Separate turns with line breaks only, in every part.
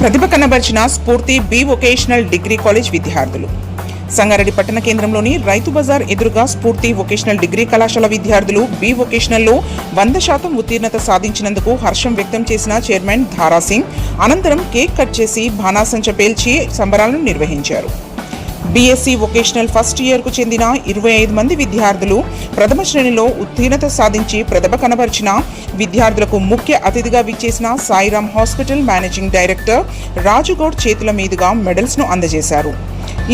ప్రతిభ కనబరిచిన స్ఫూర్తి B vocational degree college విద్యార్థులు. సంగారెడ్డి పట్టణ కేంద్రంలోని రైతు బజార్ ఎదురుగా స్ఫూర్తి వొకేషనల్ డిగ్రీ కళాశాల విద్యార్థులు బి వొకేషనల్లో వంద శాతం ఉత్తీర్ణత సాధించినందుకు హర్షం వ్యక్తం చేసిన చైర్మన్ ధారాసింగ్. అనంతరం కేక్ కట్ చేసి బాణాసంచ పేల్చి సంబరాలను నిర్వహించారు. బీఎస్సీ వొకేషనల్ ఫస్ట్ ఇయర్కు చెందిన ఇరవై ఐదు మంది విద్యార్థులు ప్రథమ శ్రేణిలో ఉత్తీర్ణత సాధించి ప్రతిభ కనబరిచిన విద్యార్థులకు ముఖ్య అతిథిగా విచ్చేసిన Sairam hospital managing director Raju Goud చేతుల మీదుగా మెడల్స్ను అందజేశారు.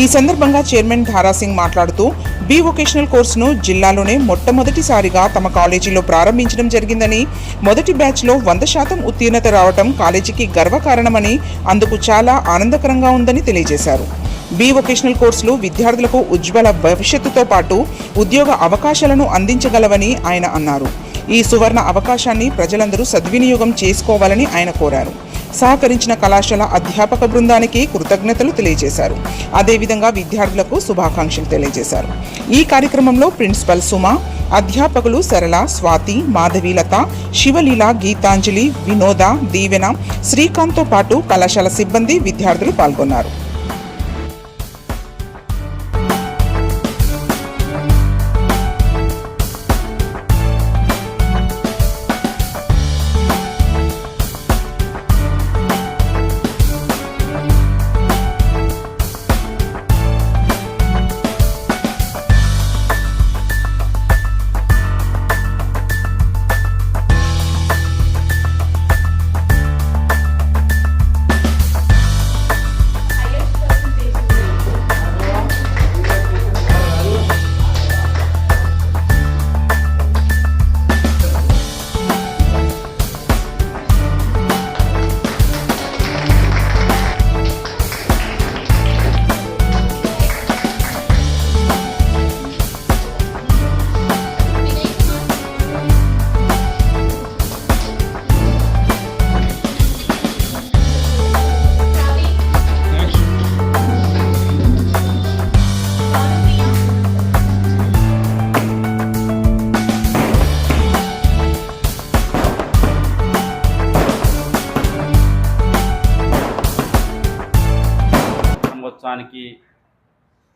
ఈ సందర్భంగా చైర్మన్ ధారాసింగ్ మాట్లాడుతూ బి వొకేషనల్ కోర్సును జిల్లాలోనే మొట్టమొదటిసారిగా తమ కాలేజీలో ప్రారంభించడం జరిగిందని మొదటి బ్యాచ్లో వంద శాతం ఉత్తీర్ణత రావడం కాలేజీకి గర్వకారణమని అందుకు చాలా ఆనందకరంగా ఉందని తెలియజేశారు. బీ వొకేషనల్ కోర్సులు విద్యార్థులకు ఉజ్వల భవిష్యత్తుతో పాటు ఉద్యోగ అవకాశాలను అందించగలవని ఆయన అన్నారు. ఈ సువర్ణ అవకాశాన్ని ప్రజలందరూ సద్వినియోగం చేసుకోవాలని ఆయన కోరారు. సహకరించిన కళాశాల అధ్యాపక బృందానికి కృతజ్ఞతలు తెలియజేశారు. అదేవిధంగా విద్యార్థులకు శుభాకాంక్షలు తెలియజేశారు. ఈ కార్యక్రమంలో ప్రిన్సిపల్ సుమ అధ్యాపకులు సరళ స్వాతి మాధవీలత శివలీల గీతాంజలి వినోద దీవెన శ్రీకాంత్తో పాటు కళాశాల సిబ్బంది విద్యార్థులు పాల్గొన్నారు.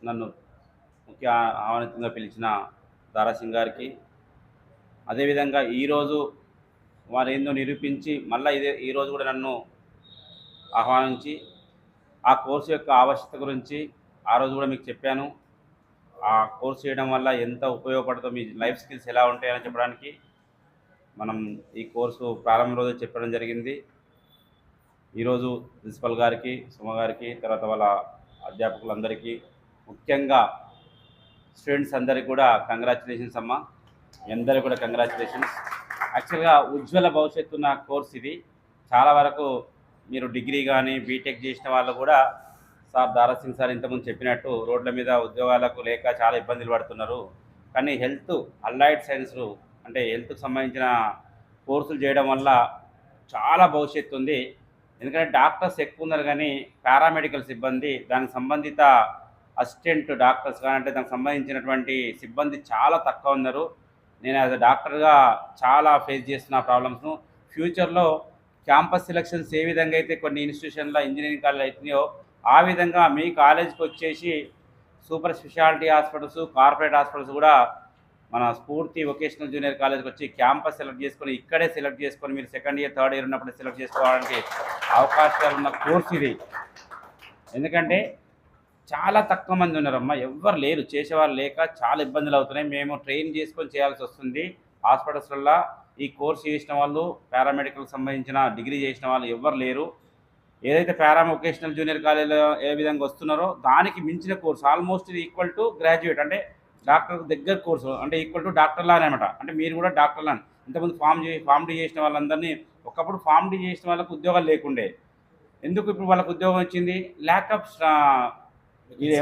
నన్ను ముఖ్య ఆహ్వానితంగా పిలిచిన దారాసింగ్ గారికి అదేవిధంగా ఈరోజు వారు ఏందో నిరూపించి మళ్ళీ ఇదే ఈరోజు కూడా నన్ను ఆహ్వానించి ఆ కోర్సు యొక్క ఆవశ్యకత గురించి ఆ రోజు కూడా మీకు చెప్పాను. ఆ కోర్సు చేయడం వల్ల ఎంత ఉపయోగపడుతుందో మీ లైఫ్ స్కిల్స్ ఎలా ఉంటాయని చెప్పడానికి మనం ఈ కోర్సు ప్రారంభ రోజు చెప్పడం జరిగింది. ఈరోజు ప్రిన్సిపల్ గారికి సుమ గారికి తర్వాత వాళ్ళ అధ్యాపకులందరికీ ముఖ్యంగా స్టూడెంట్స్ అందరికీ కూడా కంగ్రాచులేషన్స్ అమ్మ. మీ అందరికీ కూడా కంగ్రాచులేషన్స్. యాక్చువల్గా ఉజ్వల భవిష్యత్తు ఉన్న కోర్స్ ఇది. చాలా వరకు మీరు డిగ్రీ కానీ బీటెక్ చేసిన వాళ్ళు కూడా సార్ దారాసింగ్ సార్ ఇంతకుముందు చెప్పినట్టు రోడ్ల మీద ఉద్యోగాలకు లేక చాలా ఇబ్బందులు పడుతున్నారు. కానీ హెల్త్ అల్లైడ్ సైన్స్లు అంటే హెల్త్కి సంబంధించిన కోర్సులు చేయడం వల్ల చాలా భవిష్యత్తు ఉంది. ఎందుకంటే డాక్టర్స్ ఎక్కువ ఉన్నారు కానీ పారామెడికల్ సిబ్బంది దానికి సంబంధిత అసిస్టెంట్ డాక్టర్స్ కానీ అంటే దానికి సంబంధించినటువంటి సిబ్బంది చాలా తక్కువ ఉన్నారు. నేను యాజ్ అ డాక్టర్గా చాలా ఫేస్ చేస్తున్న ప్రాబ్లమ్స్ను. ఫ్యూచర్లో క్యాంపస్ సెలక్షన్స్ ఏ విధంగా అయితే కొన్ని ఇన్స్టిట్యూషన్లో ఇంజనీరింగ్ కాలేజ్ అవుతున్నాయో ఆ విధంగా మీ కాలేజ్కి వచ్చేసి super speciality hospitals corporate hospitals కూడా మన స్ఫూర్తి వొకేషనల్ జూనియర్ కాలేజ్కి వచ్చి క్యాంపస్ సెలెక్ట్ చేసుకొని ఇక్కడే సెలెక్ట్ చేసుకొని మీరు సెకండ్ ఇయర్ థర్డ్ ఇయర్ ఉన్నప్పుడు సెలెక్ట్ చేసుకోవడానికి అవకాశాలు ఉన్న కోర్స్ ఇది. ఎందుకంటే చాలా తక్కువ మంది ఉన్నారమ్మా. ఎవ్వరు లేరు. చేసేవారు లేక చాలా ఇబ్బందులు అవుతున్నాయి. మేము ట్రైన్ చేసుకొని చేయాల్సి వస్తుంది. హాస్పిటల్స్లలో ఈ కోర్స్ చేసిన వాళ్ళు పారామెడికల్ సంబంధించిన డిగ్రీ చేసిన వాళ్ళు ఎవ్వరు లేరు. ఏదైతే పారా వొకేషనల్ జూనియర్ కాలేజీలో ఏ విధంగా వస్తున్నారో దానికి మించిన కోర్సు ఆల్మోస్ట్ ఇది ఈక్వల్ టు గ్రాడ్యుయేట్. అంటే డాక్టర్ దగ్గర కోర్సు అంటే ఈక్వల్ టు డాక్టర్ లానే అనమాట అంటే మీరు కూడా డాక్టర్ లానే. ఇంతకుముందు ఫామ్ చే ఫామ్ డీ చేసిన వాళ్ళందరినీ ఒకప్పుడు ఫామ్ డీ చేసిన వాళ్ళకు ఉద్యోగాలు లేకుండే. ఎందుకు ఇప్పుడు వాళ్ళకు ఉద్యోగం వచ్చింది? ల్యాక్ ఆఫ్ ఇది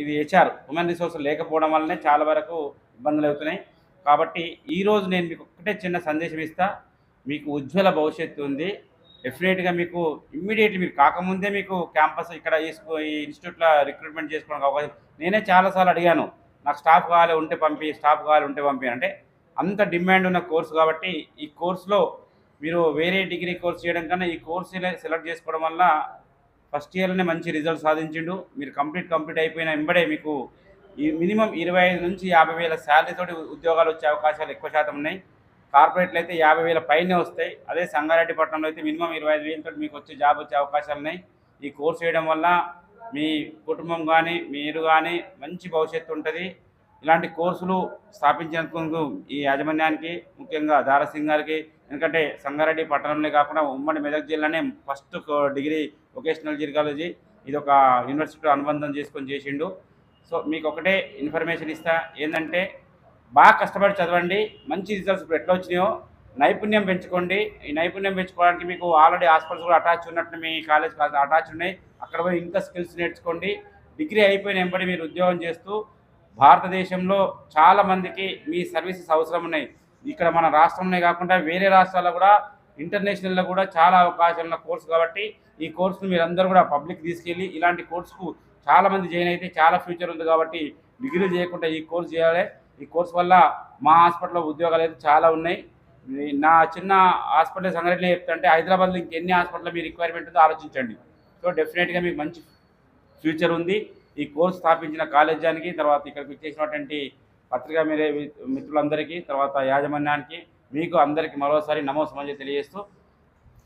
ఇది హెచ్ఆర్ ఉమెన్ రిసోర్స్ లేకపోవడం వల్లనే చాలా వరకు ఇబ్బందులు అవుతున్నాయి. కాబట్టి ఈరోజు నేను మీకు ఒక్కటే చిన్న సందేశం ఇస్తా. మీకు ఉజ్వల భవిష్యత్తు ఉంది. డెఫినెట్గా మీకు ఇమ్మీడియట్లీ మీరు కాకముందే మీకు క్యాంపస్ ఇక్కడ తీసుకో ఈ ఇన్స్టిట్యూట్లో రిక్రూట్మెంట్ చేసుకోవడానికి అవకాశం నేనే చాలాసార్లు అడిగాను. నాకు స్టాఫ్ కావాలి ఉంటే పంపి స్టాఫ్ కావాలి ఉంటే పంపి అంటే అంత డిమాండ్ ఉన్న కోర్సు కాబట్టి ఈ కోర్సులో మీరు వేరే డిగ్రీ కోర్స్ చేయడం కన్నా ఈ కోర్స్ సెలెక్ట్ చేసుకోవడం వల్ల ఫస్ట్ ఇయర్లోనే మంచి రిజల్ట్ సాధించిండు. మీరు కంప్లీట్ కంప్లీట్ అయిపోయిన వెంబడే మీకు ఈ మినిమం ఇరవై ఐదు నుంచి యాభై వేల శాలరీతోటి ఉద్యోగాలు వచ్చే అవకాశాలు ఎక్కువ శాతం ఉన్నాయి. కార్పొరేట్లు అయితే యాభై వేల పైనే వస్తాయి. అదే సంగారెడ్డిపట్నంలో అయితే మినిమం ఇరవై ఐదు వేలతో మీకు వచ్చే జాబ్ వచ్చే అవకాశాలు ఉన్నాయి. ఈ కోర్స్ చేయడం వల్ల మీ కుటుంబం కానీ మీరు కానీ మంచి భవిష్యత్తు ఉంటుంది. ఇలాంటి కోర్సులు స్థాపించినందుకు ఈ యాజమాన్యానికి ముఖ్యంగా దారాసింగ్ గారికి ఎందుకంటే సంగారెడ్డి పట్టణంలో కాకుండా ఉమ్మడి మెదక్ జిల్లానే ఫస్ట్ డిగ్రీ వొకేషనల్ జిర్గాలజీ ఇది ఒక యూనివర్సిటీతో అనుబంధం చేసుకొని చేసిండు. సో మీకు ఒకటే ఇన్ఫర్మేషన్ ఇస్తా ఏంటంటే బాగా కష్టపడి చదవండి మంచి రిజల్ట్స్ ఇప్పుడు ఎట్లా వచ్చినాయో నైపుణ్యం పెంచుకోండి. ఈ నైపుణ్యం పెంచుకోవడానికి మీకు ఆల్రెడీ హాస్పిటల్స్ కూడా అటాచ్ ఉన్నట్టు మీ కాలేజ్ అటాచ్ ఉన్నాయి. అక్కడ పోయి ఇంకా స్కిల్స్ నేర్చుకోండి. డిగ్రీ అయిపోయిన వెంబడి మీరు ఉద్యోగం చేస్తూ భారతదేశంలో చాలా మందికి మీ సర్వీసెస్ అవసరం ఉన్నాయి ఇక్కడ మన రాష్ట్రంలోనే కాకుండా వేరే రాష్ట్రాల్లో కూడా ఇంటర్నేషనల్లో కూడా చాలా అవకాశాలు ఉన్న కోర్సు కాబట్టి ఈ కోర్సును మీరందరూ కూడా పబ్లిక్ తీసుకెళ్ళి ఇలాంటి కోర్సుకు చాలామంది జాయిన్ అయితే చాలా ఫ్యూచర్ ఉంది కాబట్టి డిగ్రీ చేయకుండా ఈ కోర్స్ చేయాలి. ఈ కోర్స్ వల్ల మా హాస్పిటల్లో ఉద్యోగాలు అయితే చాలా ఉన్నాయి. నా చిన్న హాస్పిటల్ సంఘటన చెప్తుంటే హైదరాబాద్లో ఇంకెన్ని హాస్పిటల్ మీ రిక్వైర్మెంట్ ఉందో ఆలోచించండి. సో డెఫినెట్గా మీకు మంచి ఫ్యూచర్ ఉంది. ఈ కోర్స్ స్థాపించిన కాలేజానికి తర్వాత ఇక్కడికి వచ్చేసినటువంటి పత్రికా మీరే మిత్రులందరికీ తర్వాత యాజమాన్యానికి మీకు అందరికీ మరోసారి నమో సమాజం తెలియజేస్తూ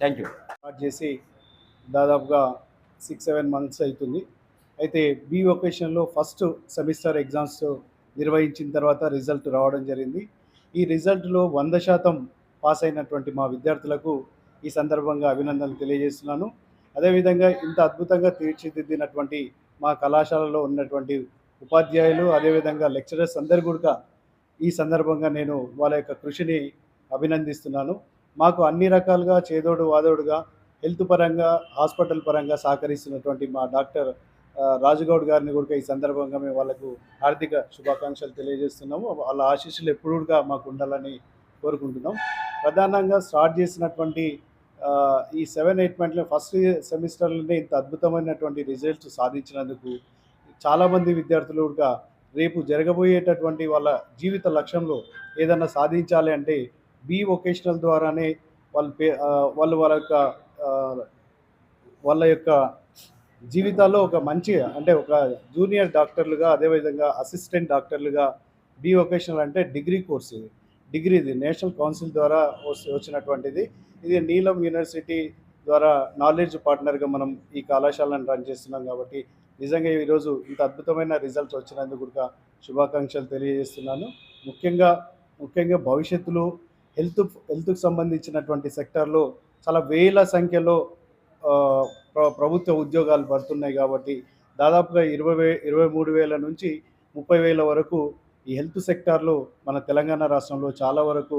థ్యాంక్ యూ.
స్టార్ట్ చేసి దాదాపుగా సిక్స్ సెవెన్ మంత్స్ అవుతుంది. అయితే బీ వొకేషన్లో ఫస్ట్ సెమిస్టర్ ఎగ్జామ్స్ నిర్వహించిన తర్వాత రిజల్ట్ రావడం జరిగింది. ఈ రిజల్ట్లో వంద శాతం పాస్ అయినటువంటి మా విద్యార్థులకు ఈ సందర్భంగా అభినందనలు తెలియజేస్తున్నాను. అదేవిధంగా ఇంత అద్భుతంగా తీర్చిదిద్దినటువంటి మా కళాశాలలో ఉన్నటువంటి ఉపాధ్యాయులు అదేవిధంగా లెక్చరర్స్ అందరు కూడా ఈ సందర్భంగా నేను వాళ్ళ యొక్క కృషిని అభినందిస్తున్నాను. మాకు అన్ని రకాలుగా చేదోడు వాదోడుగా హెల్త్ పరంగా హాస్పిటల్ పరంగా సహకరిస్తున్నటువంటి మా డాక్టర్ రాజుగౌడ్ గారిని కూడా ఈ సందర్భంగా మేము వాళ్ళకు ఆర్థిక శుభాకాంక్షలు తెలియజేస్తున్నాము. వాళ్ళ ఆశీస్సులు ఎప్పుడు కూడా మాకు ఉండాలని కోరుకుంటున్నాం. ప్రధానంగా స్టార్ట్ చేసినటువంటి ఈ సెవెన్ ఎయిట్ మంత్లో ఫస్ట్ సెమిస్టర్లోనే ఇంత అద్భుతమైనటువంటి రిజల్ట్స్ సాధించినందుకు చాలామంది విద్యార్థులు కూడా రేపు జరగబోయేటటువంటి వాళ్ళ జీవిత లక్ష్యంలో ఏదన్నా సాధించాలి అంటే బీ వొకేషనల్ ద్వారానే వాళ్ళు పే వాళ్ళు వాళ్ళ యొక్క వాళ్ళ యొక్క జీవితాల్లో ఒక మంచి అంటే ఒక జూనియర్ డాక్టర్లుగా అదేవిధంగా అసిస్టెంట్ డాక్టర్లుగా బీ వొకేషనల్ అంటే డిగ్రీ కోర్స్. ఇది డిగ్రీ ఇది నేషనల్ కౌన్సిల్ ద్వారా వచ్చినటువంటిది. ఇది నీలం యూనివర్సిటీ ద్వారా నాలెడ్జ్ పార్ట్నర్గా మనం ఈ కళాశాలను రన్ చేస్తున్నాం కాబట్టి నిజంగా ఈరోజు ఇంత అద్భుతమైన రిజల్ట్స్ వచ్చినందుకు కూడా శుభాకాంక్షలు తెలియజేస్తున్నాను. ముఖ్యంగా ముఖ్యంగా భవిష్యత్తులో హెల్త్ హెల్త్కు సంబంధించినటువంటి సెక్టార్లో చాలా వేల సంఖ్యలో ప్ర- ప్రభుత్వ ఉద్యోగాలు పడుతున్నాయి కాబట్టి దాదాపుగా ఇరవై వే ఇరవై మూడు వేల నుంచి ముప్పై వేల వరకు ఈ హెల్త్ సెక్టార్లో మన తెలంగాణ రాష్ట్రంలో చాలా వరకు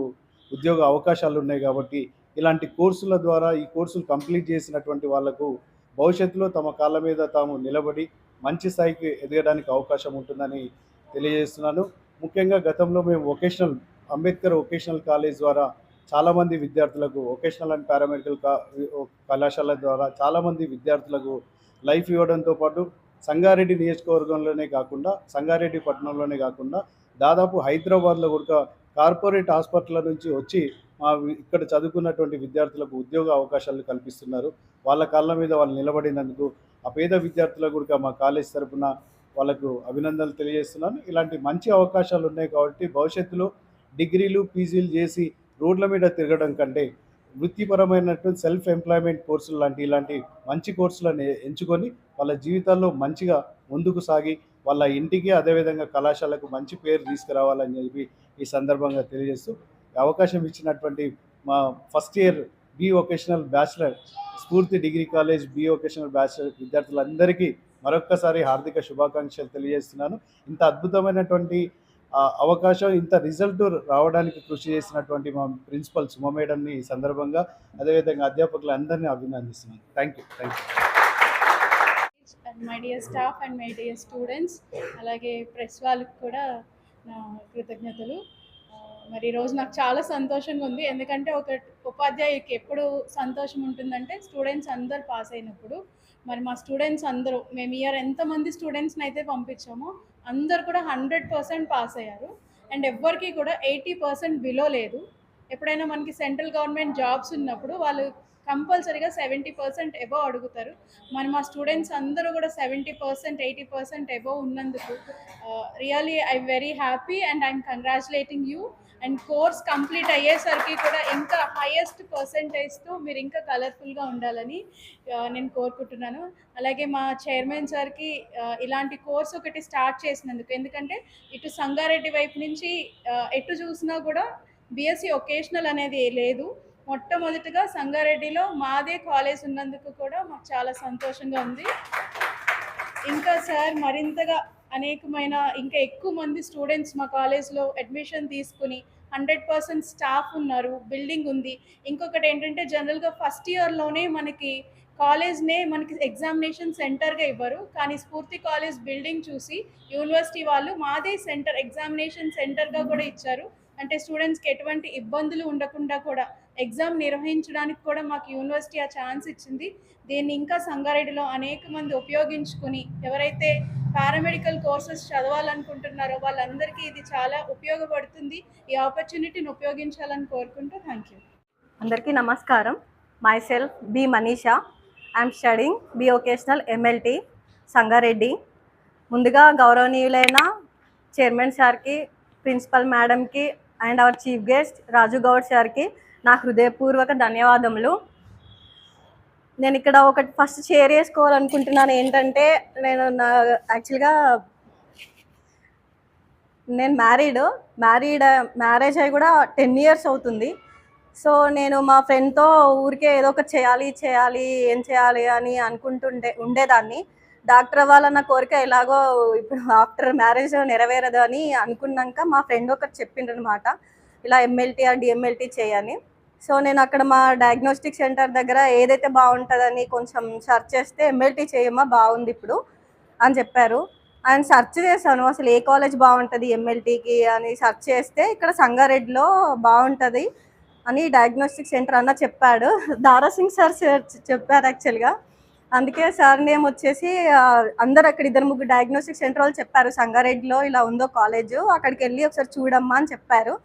ఉద్యోగ అవకాశాలు ఉన్నాయి కాబట్టి ఇలాంటి కోర్సుల ద్వారా ఈ కోర్సులు కంప్లీట్ చేసినటువంటి వాళ్ళకు భవిష్యత్తులో తమ కాళ్ళ మీద తాము నిలబడి మంచి స్థాయికి ఎదగడానికి అవకాశం ఉంటుందని తెలియజేస్తున్నాను ముఖ్యంగా గతంలో మేము వొకేషనల్ అంబేద్కర్ వొకేషనల్ కాలేజ్ ద్వారా చాలామంది విద్యార్థులకు వొకేషనల్ అండ్ పారామెడికల్ కళాశాల ద్వారా చాలామంది విద్యార్థులకు లైఫ్ ఇవ్వడంతో పాటు సంగారెడ్డి నియోజకవర్గంలోనే కాకుండా సంగారెడ్డి పట్టణంలోనే కాకుండా దాదాపు హైదరాబాద్లో కూడా కార్పొరేట్ హాస్పిటల్ నుంచి వచ్చి మా ఇక్కడ చదువుకున్నటువంటి విద్యార్థులకు ఉద్యోగ అవకాశాలు కల్పిస్తున్నారు. వాళ్ళ కాళ్ళ మీద వాళ్ళు నిలబడినందుకు ఆ పేద విద్యార్థులకు కూడా మా కాలేజ్ తరపున వాళ్ళకు అభినందనలు తెలియజేస్తున్నాను. ఇలాంటి మంచి అవకాశాలు ఉన్నాయి కాబట్టి భవిష్యత్తులో డిగ్రీలు పీజీలు చేసి రోడ్ల మీద తిరగడం కంటే వృత్తిపరమైనటువంటి సెల్ఫ్ ఎంప్లాయ్మెంట్ కోర్సులు లాంటి ఇలాంటి మంచి కోర్సులను ఎంచుకొని వాళ్ళ జీవితాల్లో మంచిగా ముందుకు సాగి వాళ్ళ ఇంటికి అదేవిధంగా కళాశాలకు మంచి పేరు తీసుకురావాలని చెప్పి ఈ సందర్భంగా తెలియజేస్తూ అవకాశం ఇచ్చినటువంటి మా first year B vocational bachelor Spoorthi degree college B vocational bachelor విద్యార్థులందరికీ మరొక్కసారి హార్దిక శుభాకాంక్షలు తెలియజేస్తున్నాను. ఇంత అద్భుతమైనటువంటి అవకాశం ఇంత రిజల్ట్ రావడానికి కృషి చేసినటువంటి మా ప్రిన్సిపల్ సుమ మేడంని ఈ సందర్భంగా అదేవిధంగా అధ్యాపకులందరినీ అభినందిస్తున్నాను. Thank you thank you
and my dear staff and my dear students అలాగే ప్రెస్ వాళ్ళకి కూడా నా కృతజ్ఞతలు. మరి ఈరోజు నాకు చాలా సంతోషంగా ఉంది. ఎందుకంటే ఒక ఉపాధ్యాయుకి ఎప్పుడు సంతోషం ఉంటుందంటే స్టూడెంట్స్ అందరు పాస్ అయినప్పుడు. మరి మా స్టూడెంట్స్ అందరూ మేము ఇయర్ ఎంతమంది స్టూడెంట్స్ని అయితే పంపించామో అందరు కూడా హండ్రెడ్ పర్సెంట్ పాస్ అయ్యారు. అండ్ ఎవ్వరికి కూడా ఎయిటీ పర్సెంట్ బిలో లేదు. ఎప్పుడైనా మనకి సెంట్రల్ గవర్నమెంట్ జాబ్స్ ఉన్నప్పుడు వాళ్ళు కంపల్సరీగా సెవెంటీ పర్సెంట్ ఎబో అడుగుతారు. మరి మా స్టూడెంట్స్ అందరూ కూడా seventy percent eighty percent above ఉన్నందుకు really I very happy and I'm congratulating you. And course complete అయ్యేసరికి కూడా ఇంకా హైయెస్ట్ పర్సంటేజ్తో మీరు ఇంకా కలర్ఫుల్గా ఉండాలని నేను కోరుకుంటున్నాను. అలాగే మా చైర్మన్ సార్కి ఇలాంటి కోర్స్ ఒకటి స్టార్ట్ చేసినందుకు. ఎందుకంటే ఇటు సంగారెడ్డి వైపు నుంచి ఎటు చూసినా కూడా బీఎస్సీ ఒకేషనల్ అనేది లేదు. మొట్టమొదటిగా సంగారెడ్డిలో మాదే కాలేజ్ ఉన్నందుకు కూడా మాకు చాలా సంతోషంగా ఉంది. ఇంకా సార్ మరింతగా అనేకమైన ఇంకా ఎక్కువ మంది స్టూడెంట్స్ మా కాలేజ్లో అడ్మిషన్ తీసుకుని హండ్రెడ్ పర్సెంట్ స్టాఫ్ ఉన్నారు బిల్డింగ్ ఉంది. ఇంకొకటి ఏంటంటే జనరల్గా ఫస్ట్ ఇయర్లోనే మనకి కాలేజ్నే మనకి ఎగ్జామినేషన్ సెంటర్గా ఇవ్వరు. కానీ స్ఫూర్తి కాలేజ్ బిల్డింగ్ చూసి యూనివర్సిటీ వాళ్ళు మాదే సెంటర్ ఎగ్జామినేషన్ సెంటర్గా కూడా ఇచ్చారు. అంటే స్టూడెంట్స్కి ఎటువంటి ఇబ్బందులు ఉండకుండా కూడా ఎగ్జామ్ నిర్వహించడానికి కూడా మాకు యూనివర్సిటీ ఆ ఛాన్స్ ఇచ్చింది. దీన్ని ఇంకా సంగారెడ్డిలో అనేక మంది ఉపయోగించుకుని ఎవరైతే పారామెడికల్ కోర్సెస్ చదవాలనుకుంటున్నారో వాళ్ళందరికీ ఇది చాలా ఉపయోగపడుతుంది. ఈ ఆపర్చునిటీని ఉపయోగించాలని కోరుకుంటూ థ్యాంక్ యూ.
అందరికీ నమస్కారం. Myself B Manisha I'm studying B vocational MLT Sangareddy. ముందుగా గౌరవనీయులైన చైర్మన్ సార్కి ప్రిన్సిపల్ మేడంకి and our chief guest Raju Goud సార్కి నా హృదయపూర్వక ధన్యవాదములు. నేను ఇక్కడ ఒకటి ఫస్ట్ షేర్ చేసుకోవాలనుకుంటున్నాను ఏంటంటే నేను నా యాక్చువల్గా నేను మ్యారీడ్ మ్యారీడ్ మ్యారేజ్ అయ్యి కూడా టెన్ ఇయర్స్ అవుతుంది. సో నేను మా ఫ్రెండ్తో ఊరికే ఏదో ఒకటి చేయాలి చేయాలి ఏం చేయాలి అని అనుకుంటుండే ఉండేదాన్ని. డాక్టర్ అవ్వాలన్న కోరిక ఎలాగో ఇప్పుడు ఆఫ్టర్ మ్యారేజ్ నెరవేరదు అని అనుకున్నాక మా ఫ్రెండ్ ఒకటి చెప్పిండ్రనమాట ఇలా ఎంఎల్టీ ఆ డిఎమ్ఎల్టీ చేయని సో నేను అక్కడ మా డయాగ్నోస్టిక్ సెంటర్ దగ్గర ఏదైతే బాగుంటుందని కొంచెం సెర్చ్ చేస్తే ఎంఎల్టీ చేయమ్మా బాగుంది ఇప్పుడు అని చెప్పారు. అండ్ సెర్చ్ చేశాను అసలు ఏ కాలేజ్ బాగుంటుంది ఎంఎల్టీకి అని సెర్చ్ చేస్తే ఇక్కడ సంగారెడ్డిలో బాగుంటుంది అని డయాగ్నోస్టిక్ సెంటర్ అన్న చెప్పాడు. దారాసింగ్ సార్ చెప్పారు యాక్చువల్గా అందుకే సార్ నేమ్ వచ్చేసి అందరు అక్కడ ఇద్దరు ముగ్గురు డయాగ్నోస్టిక్ సెంటర్ వాళ్ళు చెప్పారు సంగారెడ్డిలో ఇలా ఉందో కాలేజ్ అక్కడికి వెళ్ళి ఒకసారి చూడమ్మా అని చెప్పారు.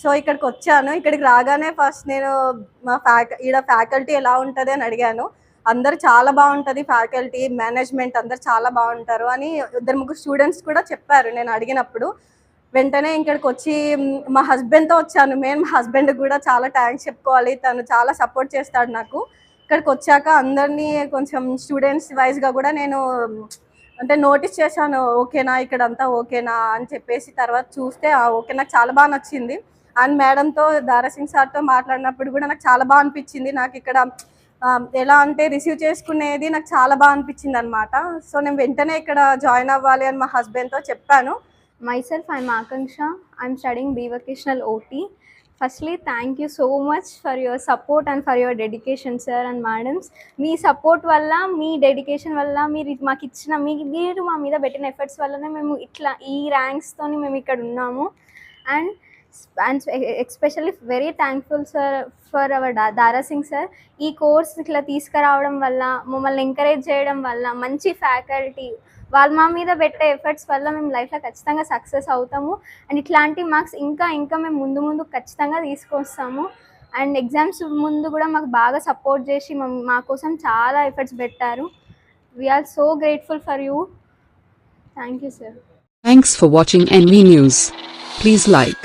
సో ఇక్కడికి వచ్చాను. ఇక్కడికి రాగానే ఫస్ట్ నేను మా ఫ్యాక ఈడ ఫ్యాకల్టీ ఎలా ఉంటుంది అని అడిగాను. అందరు చాలా బాగుంటుంది ఫ్యాకల్టీ మేనేజ్మెంట్ అందరు చాలా బాగుంటారు అని ఇద్దరు ముగ్గురు స్టూడెంట్స్ కూడా చెప్పారు నేను అడిగినప్పుడు. వెంటనే ఇక్కడికి వచ్చి మా హస్బెండ్తో వచ్చాను. మేము మా హస్బెండ్ కూడా చాలా థ్యాంక్స్ చెప్పుకోవాలి. తను చాలా సపోర్ట్ చేస్తాడు నాకు. ఇక్కడికి వచ్చాక అందరినీ కొంచెం స్టూడెంట్స్ వైజ్గా కూడా నేను అంటే నోటీస్ చేశాను. ఓకేనా ఇక్కడంతా ఓకేనా అని చెప్పేసి తర్వాత చూస్తే ఓకే నాకు చాలా బాగా నచ్చింది. అండ్ మేడంతో దారాసింగ్ సార్తో మాట్లాడినప్పుడు కూడా నాకు చాలా బాగా అనిపించింది. నాకు ఇక్కడ ఎలా అంటే రిసీవ్ చేసుకునేది నాకు చాలా బాగా అనిపించింది అనమాట సో నేను వెంటనే ఇక్కడ జాయిన్ అవ్వాలి అని మా హస్బెండ్తో చెప్పాను.
Myself I'm Akanksha I'm studying B vocational OT firstly thank you so much for your support and for your dedication sir and madams me support వల్ల మీ డెడికేషన్ వల్ల మీరు మాకు ఇచ్చిన మీ మీరు మా మీద పెట్టిన ఎఫర్ట్స్ వల్లనే మేము ఇట్లా ఈ ర్యాంక్స్తోని మేము ఇక్కడ ఉన్నాము. And and especially very thankful sir for our Dara Singh sir ఈ కోర్స్ ఇట్లా తీసుకురావడం వల్ల మమ్మల్ని ఎంకరేజ్ చేయడం వల్ల మంచి ఫ్యాకల్టీ వాళ్ళు మా మీద పెట్టే ఎఫర్ట్స్ వల్ల మేము లైఫ్లో ఖచ్చితంగా సక్సెస్ అవుతాము. అండ్ ఇట్లాంటి మార్క్స్ ఇంకా ఇంకా మేము ముందు ముందు ఖచ్చితంగా తీసుకొస్తాము. అండ్ ఎగ్జామ్స్ ముందు కూడా మాకు బాగా సపోర్ట్ చేసి మా- కోసం చాలా ఎఫర్ట్స్ పెట్టారు. We are so grateful for you thank you sir
thanks for watching NV news please like